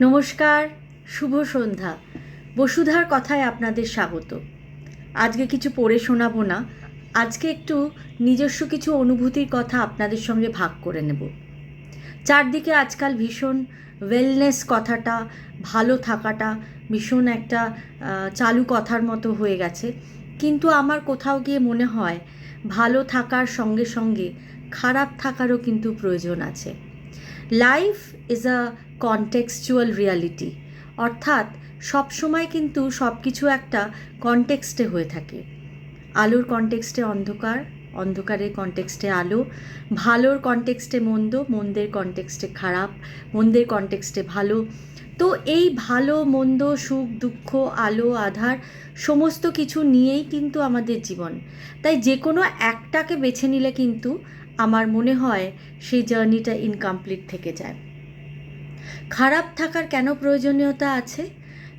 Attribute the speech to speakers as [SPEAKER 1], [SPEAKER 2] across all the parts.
[SPEAKER 1] নমস্কার, শুভ সন্ধ্যা। বসুধার কথায় আপনাদের স্বাগত। আজকে কিছু পড়ে শোনাবো না, আজকে একটু নিজস্ব কিছু অনুভূতির কথা আপনাদের সঙ্গে ভাগ করে নেব। চারদিকে আজকাল ভীষণ ওয়েলনেস কথাটা, ভালো থাকাটা ভীষণ একটা চালু কথার মতো হয়ে গেছে। কিন্তু আমার কোথাও গিয়ে মনে হয়, ভালো থাকার সঙ্গে সঙ্গে খারাপ থাকারও কিন্তু প্রয়োজন আছে। Life is a contextual reality অর্থাৎ সব সময় কিন্তু সব কিছু একটা কনটেক্সটে হয়ে থাকে। আলোর কনটেক্সটে অন্ধকার, অন্ধকারের কনটেক্সটে আলো, ভালোর কনটেক্সটে মন্দ, মন্দের কনটেক্সটে খারাপ, মন্দের কনটেক্সটে ভালো। তো এই ভালো, মন্দ, সুখ, দুঃখ, আলো, আধার সমস্ত কিছু নিয়েই কিন্তু আমাদের জীবন। তাই যে কোনো একটাকে বেছে নিলে কিন্তু আমার মনে হয় সেই জার্নিটা ইনকমপ্লিট থেকে যায়। খারাপ থাকার কেন প্রয়োজনীয়তা আছে?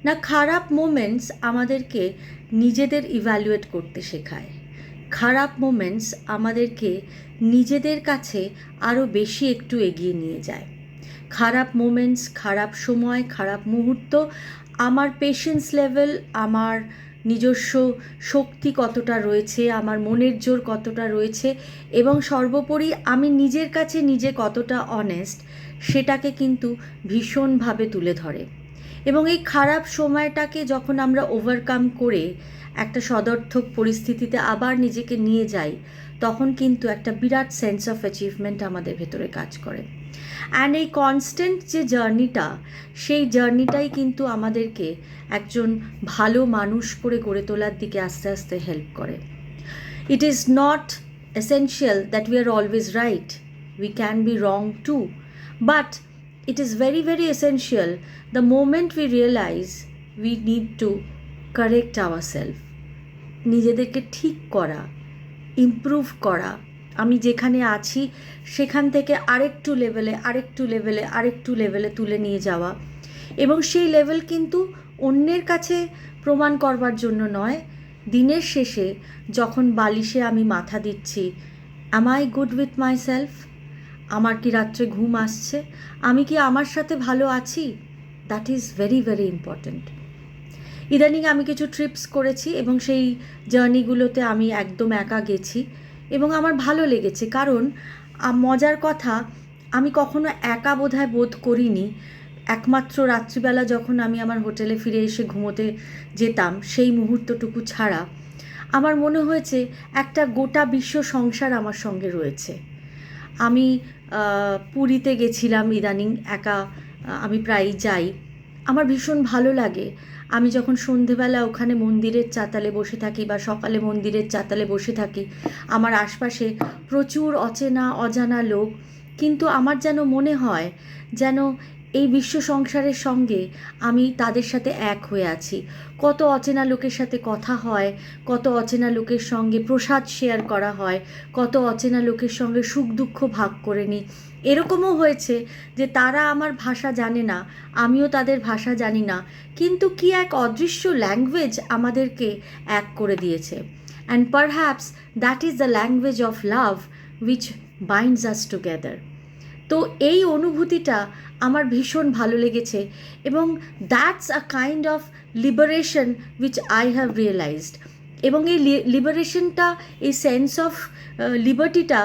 [SPEAKER 1] না খারাপ মোমেন্টস আমাদেরকে নিজেদের ইভ্যালুয়েট করতে শেখায়? খারাপ মোমেন্টস আমাদেরকে নিজেদের কাছে আরও বেশি একটু এগিয়ে নিয়ে যায়। খারাপ মোমেন্টস খারাপ সময়, খারাপ মুহূর্ত, আমার পেশেন্স লেভেল আমার নিজস্ব শক্তি কতটা রয়েছে, আমার মনের জোর কতটা রয়েছে, এবং সর্বোপরি আমি নিজের কাছে নিজে কতটা অনেস্ট সেটাকে কিন্তু ভীষণভাবে তুলে ধরে। এবং এই খারাপ সময়টাকে যখন আমরা ওভারকাম করে একটা সদর্থক পরিস্থিতিতে আবার নিজেকে নিয়ে যাই, তখন কিন্তু একটা বিরাট সেন্স অফ অ্যাচিভমেন্ট আমাদের ভেতরে কাজ করে। অ্যান্ড এই কনস্ট্যান্ট যে জার্নিটা সেই জার্নিটাই কিন্তু আমাদেরকে একজন ভালো মানুষ করে গড়ে তোলার দিকে আস্তে আস্তে হেল্প করে। It is not essential that we are always right we can be wrong too but it is very very essential the moment we realize we need to correct ourselves, নিজেদেরকে ঠিক করা ইমপ্রুভ করা। আমি যেখানে আছি, সেখান থেকে আরেকটু লেভেলে আরেকটু লেভেলে আরেকটু লেভেলে তুলে নিয়ে যাওয়া। এবং সেই লেভেল কিন্তু অন্যের কাছে প্রমাণ করবার জন্য নয়। দিনের শেষে যখন বালিশে আমি মাথা দিচ্ছি am I good with myself আমার কি রাত্রে ঘুম আসছে? আমি কি আমার সাথে ভালো আছি? That is very very important ইদানিং আমি কিছু ট্রিপস করেছি এবং সেই জার্নিগুলোতে আমি একদম একা গেছি এবং আমার ভালো লেগেছে। কারণ মজার কথা, আমি কখনো একা বোধহয় বোধ করিনি। একমাত্র রাত্রিবেলা যখন আমি আমার হোটেলে ফিরে এসে ঘুমোতে যেতাম, সেই মুহূর্তটুকু ছাড়া, আমার মনে হয়েছে একটা গোটা বিশ্ব সংসার আমার সঙ্গে রয়েছে। আমি পুরীতে গেছিলাম ইদানিং, একা আমি প্রায় যাই। আমার ভীষণ ভালো লাগে। আমি যখন সন্ধেবেলা ওখানে মন্দিরের চাতালে বসে থাকি বা সকালে মন্দিরের চাতালে বসে থাকি, আমার আশপাশে প্রচুর অচেনা, অজানা লোক। কিন্তু আমার যেন মনে হয়, যেন এই বিশ্ব সংসারের সঙ্গে আমি তাদের সাথে এক হয়ে আছি। কত অচেনা লোকের সাথে কথা হয়, কত অচেনা লোকের সঙ্গে প্রসাদ শেয়ার করা হয়, কত অচেনা লোকের সঙ্গে সুখ দুঃখ ভাগ করে নিই এরকমও হয়েছে যে তারা আমার ভাষা জানে না, আমিও তাদের ভাষা জানি না। কিন্তু কি এক অদৃশ্য ল্যাঙ্গুয়েজ আমাদেরকে এক করে দিয়েছে। And perhaps that is the language of love which binds us together তো এই অনুভূতিটা আমার ভীষণ ভালো লেগেছে এবং that's a kind of liberation which I have realised এবং এই লিবারেশনটা এই সেন্স অফ লিবার্টিটা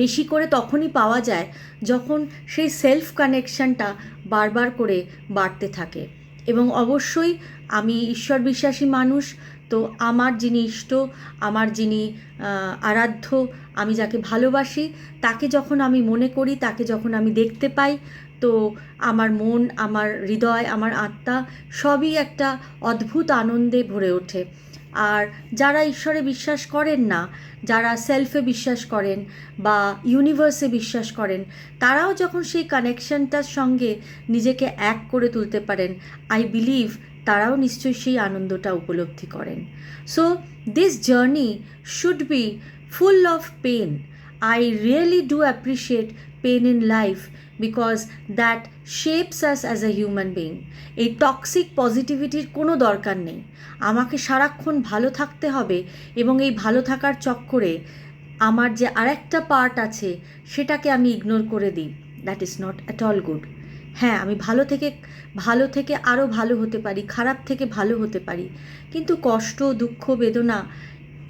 [SPEAKER 1] বেশি করে তখনই পাওয়া যায় যখন সেই সেলফ কানেকশানটা বারবার করে বাড়তে থাকে। এবং অবশ্যই আমি ঈশ্বর বিশ্বাসী মানুষ, তো আমার যিনি ইষ্ট, আমার যিনি আরাধ্য, আমি যাকে ভালোবাসি, তাকে যখন আমি মনে করি, তাকে যখন আমি দেখতে পাই, তো আমার মন, আমার হৃদয়, আমার আত্মা সবই একটা অদ্ভুত আনন্দে ভরে ওঠে। আর যারা ঈশ্বরে বিশ্বাস করেন না, যারা সেলফে বিশ্বাস করেন বা ইউনিভার্সে বিশ্বাস করেন, তারাও যখন সেই কানেকশনটার সঙ্গে নিজেকে এক করে তুলতে পারেন আই বিলিভ তারাও নিশ্চয়ই সেই আনন্দটা উপলব্ধি করেন। So this journey should be full of pain I really do appreciate pain in life because that shapes us as a human being এই টক্সিক পজিটিভিটির কোনো দরকার নেই। আমাকে সারাক্ষণ ভালো থাকতে হবে এবং এই ভালো থাকার চক্করে আমার যে আরেকটা পার্ট আছে, সেটাকে আমি ইগনোর করে দিই। That is not at all good হ্যাঁ আমি ভালো থেকে ভালো থেকে আরও ভালো হতে পারি, খারাপ থেকে ভালো হতে পারি। কিন্তু কষ্ট, দুঃখ, বেদনা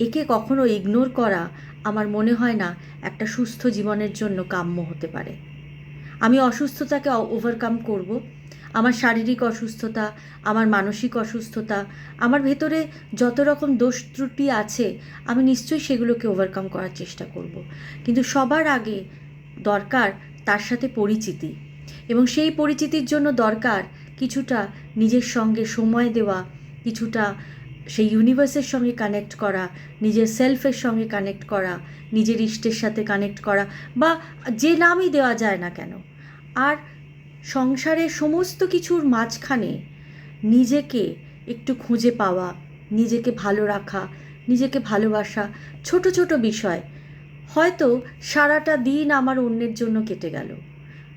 [SPEAKER 1] একে কখনো ইগনোর করা আমার মনে হয় না একটা সুস্থ জীবনের জন্য কাম্য হতে পারে। আমি অসুস্থতাকে ওভারকাম করব। আমার শারীরিক অসুস্থতা, আমার মানসিক অসুস্থতা, আমার ভেতরে যত রকম দোষ ত্রুটি আছে, আমি নিশ্চয়ই সেগুলোকে ওভারকাম করার চেষ্টা করব। কিন্তু সবার আগে দরকার তার সাথে পরিচিতি এবং সেই পরিচিতির জন্য দরকার কিছুটা নিজের সঙ্গে সময় দেওয়া, কিছুটা সেই ইউনিভার্সের সঙ্গে কানেক্ট করা, নিজের সেলফের সঙ্গে কানেক্ট করা, নিজের ইষ্টের সাথে কানেক্ট করা, বা যে নামই দেওয়া যায় না কেন। আর সংসারের সমস্ত কিছুর মাঝখানে নিজেকে একটু খুঁজে পাওয়া, নিজেকে ভালো রাখা, নিজেকে ভালোবাসা, ছোট ছোট বিষয়, হয়তো সারাটা দিন আমার অন্যের জন্য কেটে গেল।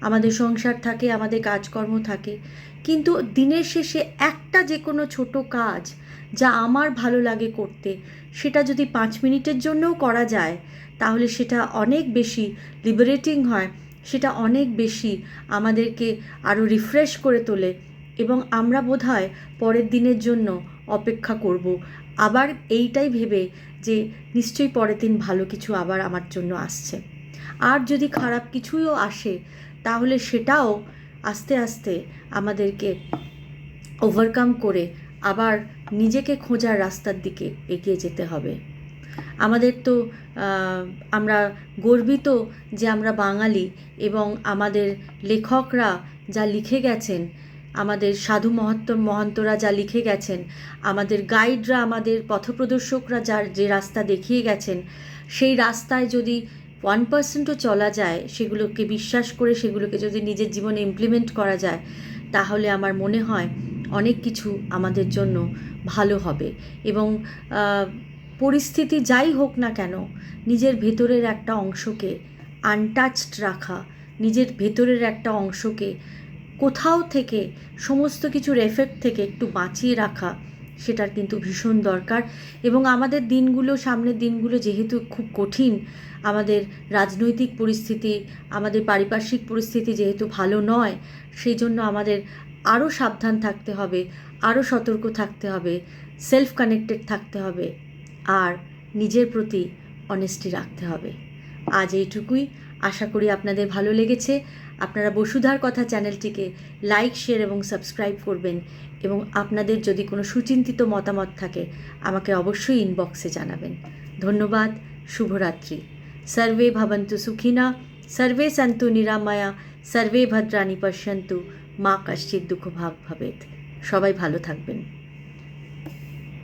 [SPEAKER 1] আমাদের সংসার থাকে, আমাদের কাজকর্ম থাকে, কিন্তু দিনের শেষে একটা যে কোনো ছোট কাজ যা আমার ভালো লাগে করতে। সেটা যদি পাঁচ মিনিটের জন্যও করা যায়, তাহলে সেটা অনেক বেশি লিবারেটিং হয়। সেটা অনেক বেশি আমাদেরকে আরও রিফ্রেশ করে তোলে এবং আমরা বোধহয় পরের দিনের জন্য অপেক্ষা করব। আবার এইটাই ভেবে যে নিশ্চয়ই পরের দিন ভালো কিছু আবার আমার জন্য আসছে। আর যদি খারাপ কিছুইও আসে, তাহলে সেটাও আস্তে আস্তে আমাদেরকে ওভারকাম করে আবার নিজেকে খোঁজার রাস্তার দিকে এগিয়ে যেতে হবে। আমাদের তো আমরা গর্বিত যে আমরা বাঙালি এবং আমাদের লেখকরা যা লিখে গেছেন, আমাদের সাধু মহত্ত, মহন্তরা যা লিখে গেছেন, আমাদের গাইডরা, আমাদের পথপ্রদর্শকরা যার যে রাস্তা দেখিয়ে গেছেন, সেই রাস্তায় যদি ওয়ান পার্সেন্টও চলা যায়, সেগুলোকে বিশ্বাস করে, সেগুলোকে যদি নিজের জীবনে ইমপ্লিমেন্ট করা যায়, তাহলে আমার মনে হয় অনেক কিছু আমাদের জন্য ভালো হবে। এবং পরিস্থিতি যাই হোক না কেন, নিজের ভেতরের একটা অংশকে আনটাচড রাখা, নিজের ভেতরের একটা অংশকে কোথাও থেকে সমস্ত কিছুর এফেক্ট থেকে একটু বাঁচিয়ে রাখা, সেটার কিন্তু ভীষণ দরকার। এবং আমাদের দিনগুলো, সামনের দিনগুলো যেহেতু খুব কঠিন, আমাদের রাজনৈতিক পরিস্থিতি, আমাদের পারিপার্শ্বিক পরিস্থিতি যেহেতু ভালো নয়, সেই জন্য আমাদের আরও সাবধান থাকতে হবে। আরও সতর্ক থাকতে হবে সেলফ কানেক্টেড থাকতে হবে, আর নিজের প্রতি অনেস্টি রাখতে হবে। আজ এইটুকুই। আশা করি আপনাদের ভালো লেগেছে। আপনারা বসুধার কথা চ্যানেলটিকে লাইক শেয়ার এবং সাবস্ক্রাইব করবেন এবং আপনাদের যদি কোনো সুচিন্তিত মতামত থাকে, আমাকে অবশ্যই ইনবক্সে জানাবেন। ধন্যবাদ। শুভরাত্রি। সর্বে ভবন্তু সুখিনা, সর্বে সন্তু নিরাময়া, সর্বে ভদ্রাণী পশ্যন্তু, মা কাশ্চিৎ দুঃখ ভাগ ভবেত। সবাই ভালো থাকবেন।